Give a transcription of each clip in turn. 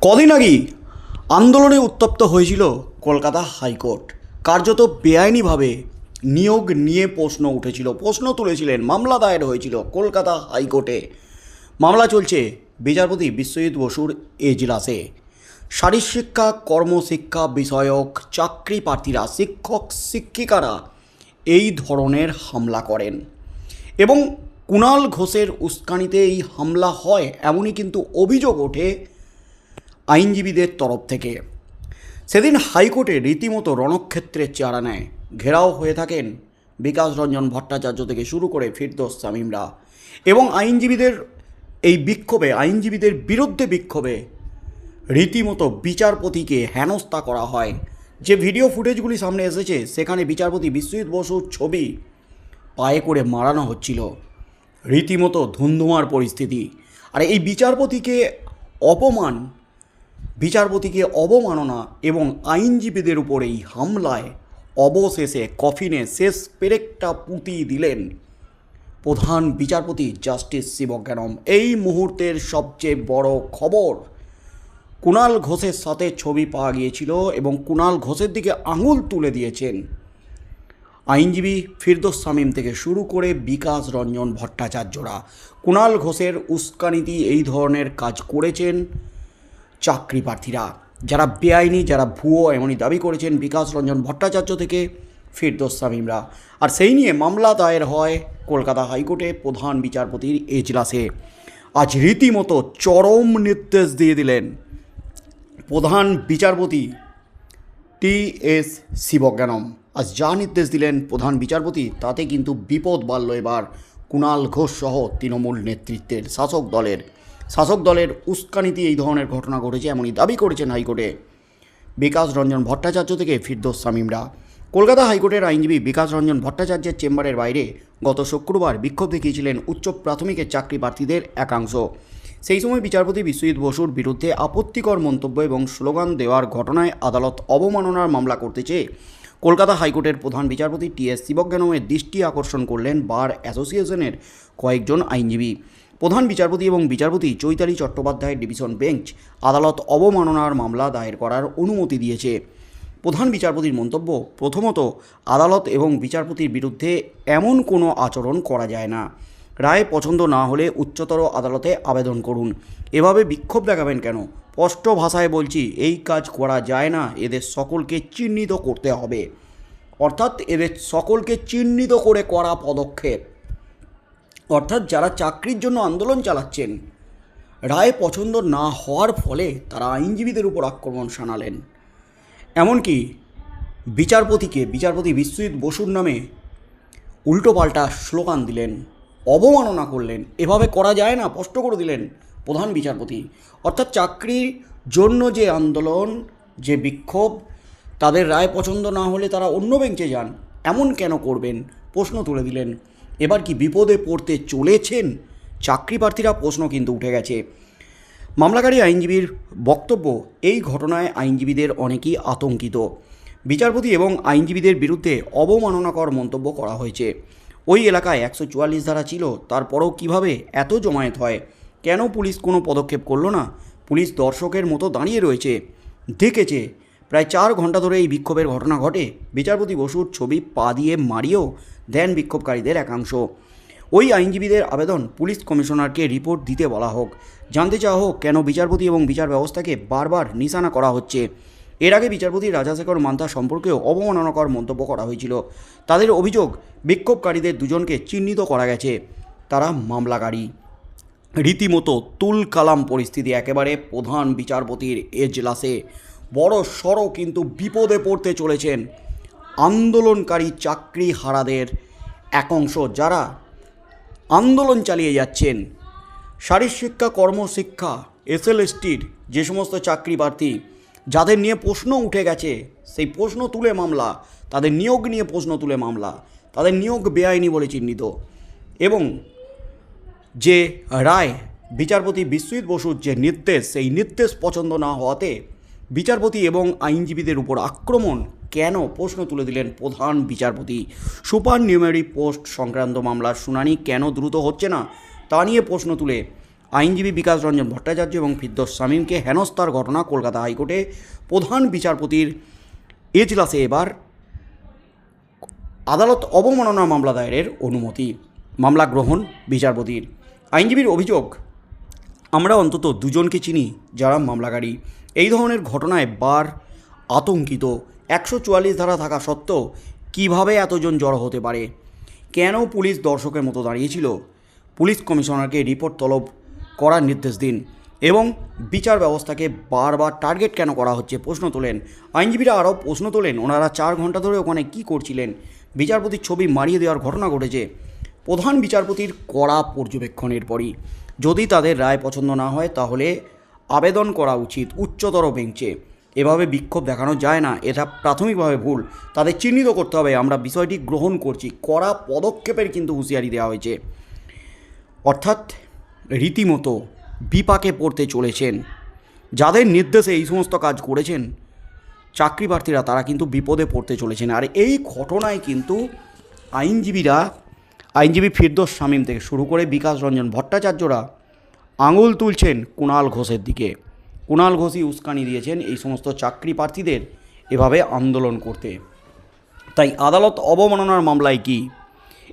কদিন আগেই আন্দোলনে উত্তপ্ত হয়েছিল কলকাতা হাইকোর্ট। কার্যত বেআইনিভাবে নিয়োগ নিয়ে প্রশ্ন উঠেছিল, প্রশ্ন তুলেছিলেন, মামলা দায়ের হয়েছিল কলকাতা হাইকোর্টে। মামলা চলছে বিচারপতি বিশ্বজিৎ বসুর এজলাসে। শারীরশিক্ষা, কর্মশিক্ষা বিষয়ক চাকরি প্রার্থীরা, শিক্ষক, শিক্ষিকারা এই ধরনের হামলা করেন। এবং কুণাল ঘোষের উস্কানিতে এই হামলা হয় এমনই কিন্তু অভিযোগ ওঠে আইনজীবীদের তরফ থেকে। সেদিন হাইকোর্টে রীতিমতো রণক্ষেত্রের চেহারা নেয়। ঘেরাও হয়ে থাকেন বিকাশ রঞ্জন ভট্টাচার্য থেকে শুরু করে ফিরদোস শামীমরা। এবং আইনজীবীদের এই বিক্ষোভে, আইনজীবীদের বিরুদ্ধে বিক্ষোভে রীতিমতো বিচারপতিকে হেনস্থা করা হয়। যে ভিডিও ফুটেজগুলি সামনে এসেছে, সেখানে বিচারপতি বিশ্বজিৎ বসুর ছবি পায়ে করে মারানো হচ্ছিল। রীতিমতো ধুন্ধুমার পরিস্থিতি। আর এই বিচারপতিকে অপমান বিচারপতিকে অবমাননা এবং আইনজীবীদের উপর এই হামলায় অবশেষে কফিনে শেষ পেরেকটা পুঁতি দিলেন প্রধান বিচারপতি জাস্টিস শিবজ্ঞানম এই মুহূর্তের সবচেয়ে বড় খবর, কুণাল ঘোষের সাথে ছবি পাওয়া গিয়েছিল এবং কুণাল ঘোষের দিকে আঙুল তুলে দিয়েছেন। আইনজীবী ফিরদোস শামীম থেকে শুরু করে বিকাশ রঞ্জন ভট্টাচার্যরা। কুণাল ঘোষের উস্কানিতি এই ধরনের কাজ করেছেন। চাকরি প্রার্থীরা যারা বেআইনি, যারা ভুয়ো, এমনই দাবি করেছেন বিকাশ রঞ্জন ভট্টাচার্য থেকে ফিরদোস শামীমরা। আর সেই নিয়ে মামলা দায়ের হয় কলকাতা হাইকোর্টে প্রধান বিচারপতির এজলাসে। আজ রীতিমতো চরম নির্দেশ দিয়ে দিলেন প্রধান বিচারপতি টি এস শিবজ্ঞানম। আজ যা নির্দেশ দিলেন প্রধান বিচারপতি, তাতে কিন্তু বিপদ বাড়ল এবার। কুণাল ঘোষ সহ তৃণমূল নেতৃত্বের শাসক দলের শাসক দলের উস্কানিতে এই ধরনের ঘটনা ঘটেছে, এমনই দাবি করেছেন হাইকোর্টে বিকাশ রঞ্জন ভট্টাচার্য থেকে ফিরদোস শামীমরা। কলকাতা হাইকোর্টের আইনজীবী বিকাশ রঞ্জন ভট্টাচার্যের চেম্বারের বাইরে গত শুক্রবার বিক্ষোভ দেখিয়েছিলেন উচ্চ প্রাথমিকের চাকরি প্রার্থীদের একাংশ। সেই সময় বিচারপতি বিশ্বজিৎ বসুর বিরুদ্ধে আপত্তিকর মন্তব্য এবং স্লোগান দেওয়ার ঘটনায় আদালত অবমাননার মামলা করতে চেয়ে কলকাতা হাইকোর্টের প্রধান বিচারপতি টি এস শিবজ্ঞানমের দৃষ্টি আকর্ষণ করলেন বার অ্যাসোসিয়েশনের কয়েকজন আইনজীবী। প্রধান বিচারপতি এবং বিচারপতি চৈতালি চট্টোপাধ্যায়ের ডিভিশন বেঞ্চ আদালত অবমাননার মামলা দায়ের করার অনুমতি দিয়েছে। প্রধান বিচারপতির মন্তব্য, প্রথমত, আদালত এবং বিচারপতির বিরুদ্ধে এমন কোনো আচরণ করা যায় না। রায় পছন্দ না হলে উচ্চতর আদালতে আবেদন করুন। এভাবে বিক্ষোভ দেখাবেন কেন? স্পষ্ট ভাষায় বলছি, এই কাজ করা যায় না, এদের সকলকে চিহ্নিত করতে হবে। অর্থাৎ, এদের সকলকে চিহ্নিত করে করা পদক্ষেপ। অর্থাৎ যারা চাকরির জন্য আন্দোলন চালাচ্ছেন, রায় পছন্দ না হওয়ার ফলে তারা আইনজীবীদের উপর আক্রমণ শানালেন। এমনকি বিচারপতিকে, বিচারপতি বিশ্বজিৎ বসুর নামে উল্টোপাল্টা স্লোগান দিলেন, অবমাননা করলেন। এভাবে করা যায় না, স্পষ্ট করে দিলেন প্রধান বিচারপতি। অর্থাৎ চাকরির জন্য যে আন্দোলন, যে বিক্ষোভ, তাদের রায় পছন্দ না হলে তারা অন্য বেঞ্চে যান। এমন কেন করবেন? প্রশ্ন তুলে দিলেন এবার কি বিপদে পড়তে চলেছেন? চাকরি প্রার্থীরা প্রশ্ন কিন্তু উঠে গেছে। মামলাকারী আইনজীবীর বক্তব্য, এই ঘটনায় আইনজীবীদের অনেকেই আতঙ্কিত। বিচারপতি এবং আইনজীবীদের বিরুদ্ধে অবমাননাকর মন্তব্য করা হয়েছে। ওই এলাকায় একশো চুয়াল্লিশ ধারা ছিল, তারপরও কীভাবে এত জমায়েত হয়? কেন পুলিশ কোনো পদক্ষেপ করল না? পুলিশ দর্শকের মতো দাঁড়িয়ে রয়েছে। দেখেছে প্রায় চার ঘণ্টা ধরে এই বিক্ষোভের ঘটনা ঘটে। বিচারপতি বসুর ছবি পা দিয়ে মারিয়েও দেন বিক্ষোভকারীদের একাংশ। ওই আইনজীবীদের আবেদন পুলিশ কমিশনারকে রিপোর্ট দিতে বলা হোক। জানতে চাওয়া হোক কেন বিচারপতি এবং বিচার ব্যবস্থাকে বারবার নিশানা করা হচ্ছে। এর আগে বিচারপতি রাজাশেখর মান্তা সম্পর্কেও অবমাননাকর মন্তব্য করা হয়েছিল। তাদের অভিযোগ, বিক্ষোভকারীদের দুজনকে চিহ্নিত করা গেছে। তারা মামলাকারী। রীতিমতো তুল কালাম পরিস্থিতি একেবারে প্রধান বিচারপতির এজলাসে। বড় সড়ো কিন্তু বিপদে পড়তে চলেছেন আন্দোলনকারী চাকরি হারাদের একাংশ যারা আন্দোলন চালিয়ে যাচ্ছেন। শারীরশিক্ষা কর্মশিক্ষা এস এসএলএসটির যে সমস্ত চাকরি প্রার্থী, যাদের নিয়ে প্রশ্ন উঠে গেছে, সেই প্রশ্ন তুলে মামলা, তাদের নিয়োগ নিয়ে প্রশ্ন তুলে মামলা, তাদের নিয়োগ বেআইনি বলে চিহ্নিত এবং যে রায় বিচারপতি বিশ্বজিৎ বসুর যে নির্দেশ, সেই নির্দেশ পছন্দ না হওয়াতে বিচারপতি এবং আইনজীবীদের উপর আক্রমণ কেন প্রশ্ন তুলে দিলেন প্রধান বিচারপতি? সুপার নিউমেরি পোস্ট সংক্রান্ত মামলার শুনানি কেন দ্রুত হচ্ছে না? তা নিয়ে প্রশ্ন তুলে আইনজীবী বিকাশ রঞ্জন ভট্টাচার্য এবং ফিদ্দোস শামীমকে হেনস্থার ঘটনা কলকাতা হাইকোর্টে প্রধান বিচারপতির এজলাসে এবার আদালত অবমাননা মামলা দায়েরের অনুমতি। মামলা গ্রহণ বিচারপতির। আইনজীবীর অভিযোগ, আমরা অন্তত দুজনকে চিনি যারা মামলাকারী। এই ধরনের ঘটনায় বার আতঙ্কিত। একশো চুয়াল্লিশ ধারা থাকা সত্ত্বেও কীভাবে এতজন জড়ো হতে পারে? কেন পুলিশ দর্শকের মতো দাঁড়িয়েছিল? পুলিশ কমিশনারকে রিপোর্ট তলব করার নির্দেশ দিন এবং বিচার ব্যবস্থাকে বারবার টার্গেট কেন করা হচ্ছে প্রশ্ন তোলেন। আইনজীবীরা আরও প্রশ্ন তোলেন, ওনারা চার ঘণ্টা ধরে ওখানে কী করছিলেন? বিচারপতির ছবি মারিয়ে দেওয়ার ঘটনা ঘটেছে। প্রধান বিচারপতির কড়া পর্যবেক্ষণের পরই। যদি তাদের রায় পছন্দ না হয় তাহলে আবেদন করা উচিত উচ্চতর বেঞ্চে। এভাবে বিক্ষোভ দেখানো যায় না, এটা প্রাথমিকভাবে ভুল। তাদের চিহ্নিত করতে হবে, আমরা বিষয়টি গ্রহণ করছি। কড়া পদক্ষেপের কিন্তু হুঁশিয়ারি দেওয়া হয়েছে। অর্থাৎ রীতিমতো বিপাকে পড়তে চলেছেন। যাদের নির্দেশে এই সমস্ত কাজ করেছেন চাকরি প্রার্থীরা তারা কিন্তু বিপদে পড়তে চলেছেন। আর এই ঘটনায় কিন্তু আইনজীবীরা, আইনজীবী ফিরদোস শামীম থেকে শুরু করে বিকাশ রঞ্জন ভট্টাচার্যরা আঙুল তুলছেন কুণাল ঘোষের দিকে। কুণাল ঘোষই উস্কানি দিয়েছেন এই সমস্ত চাকরি প্রার্থীদের এভাবে আন্দোলন করতে। তাই আদালত অবমাননার মামলায় কি?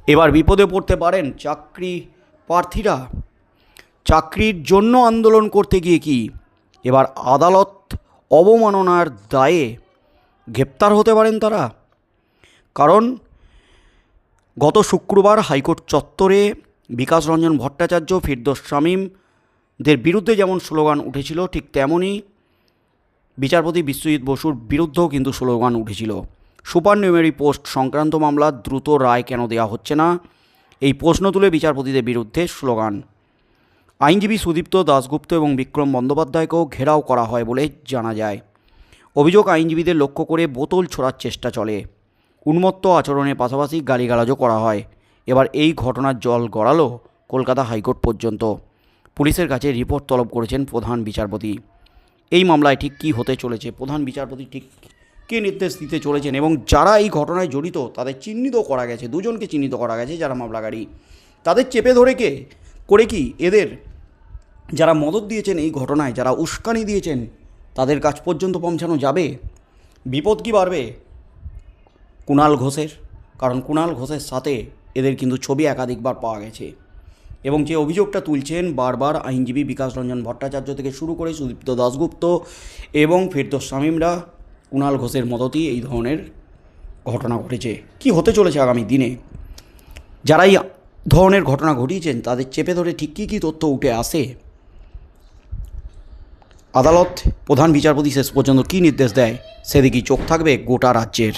এবার বিপদে পড়তে পারেন চাকরি প্রার্থীরা। চাকরির জন্য আন্দোলন করতে গিয়ে কি? এবার আদালত অবমাননার দায়ে গ্রেপ্তার হতে পারেন তারা। কারণ গত শুক্রবার হাইকোর্ট চত্বরে বিকাশ রঞ্জন ভট্টাচার্য, ফিরদোস শামীমদের বিরুদ্ধে যেমন স্লোগান উঠেছিল, ঠিক তেমনই বিচারপতি বিশ্বজিৎ বসুর বিরুদ্ধেও কিন্তু স্লোগান উঠেছিল। সুপার নিউমেরি পোস্ট সংক্রান্ত মামলা দ্রুত রায় কেন দেওয়া হচ্ছে না? এই প্রশ্ন তুলে বিচারপতিদের বিরুদ্ধে স্লোগান। আইনজীবী সুদীপ্ত দাশগুপ্ত এবং বিক্রম বন্দ্যোপাধ্যায়কেও ঘেরাও করা হয় বলে জানা যায়। অভিযোগ, আইনজীবীদের লক্ষ্য করে বোতল ছোড়ার চেষ্টা চলে। উন্মত্ত আচরণের পাশাপাশি গালিগালাজও করা হয়। এবার এই ঘটনার জল গড়ালো কলকাতা হাইকোর্ট পর্যন্ত। পুলিশের কাছে রিপোর্ট তলব করেছেন প্রধান বিচারপতি। এই মামলায় ঠিক কী হতে চলেছে? প্রধান বিচারপতি ঠিক কী নির্দেশ দিতে চলেছেন? এবং যারা এই ঘটনায় জড়িত, তাদের চিহ্নিত করা গেছে। দুজনকে চিহ্নিত করা গেছে যারা মামলাকারী। তাদের চেপে ধরে কে? করে কি এদের? যারা মদত দিয়েছেন এই ঘটনায়, যারা উস্কানি দিয়েছেন, তাদের কাছ পর্যন্ত পৌঁছানো যাবে? বিপদ কি বাড়বে? কুণাল ঘোষের? কারণ কুণাল ঘোষের সাথে এদের কিন্তু ছবি একাধিকবার পাওয়া গেছে। এবং যে অভিযোগটা তুলছেন বারবার আইনজীবী বিকাশ রঞ্জন ভট্টাচার্য থেকে শুরু করে সুদীপ্ত দাশগুপ্ত এবং ফিরদোস শামীমরা, কুণাল ঘোষের মদতই এই ধরনের ঘটনা ঘটেছে। কি হতে চলেছে আগামী দিনে? যারা এই ধরনের ঘটনা ঘটিয়েছেন, তাদের চেপে ধরে ঠিক কী কী তথ্য উঠে আসে? আদালত প্রধান বিচারপতি শেষ পর্যন্ত কী নির্দেশ দেয়? সেদিকেই চোখ থাকবে গোটা রাজ্যের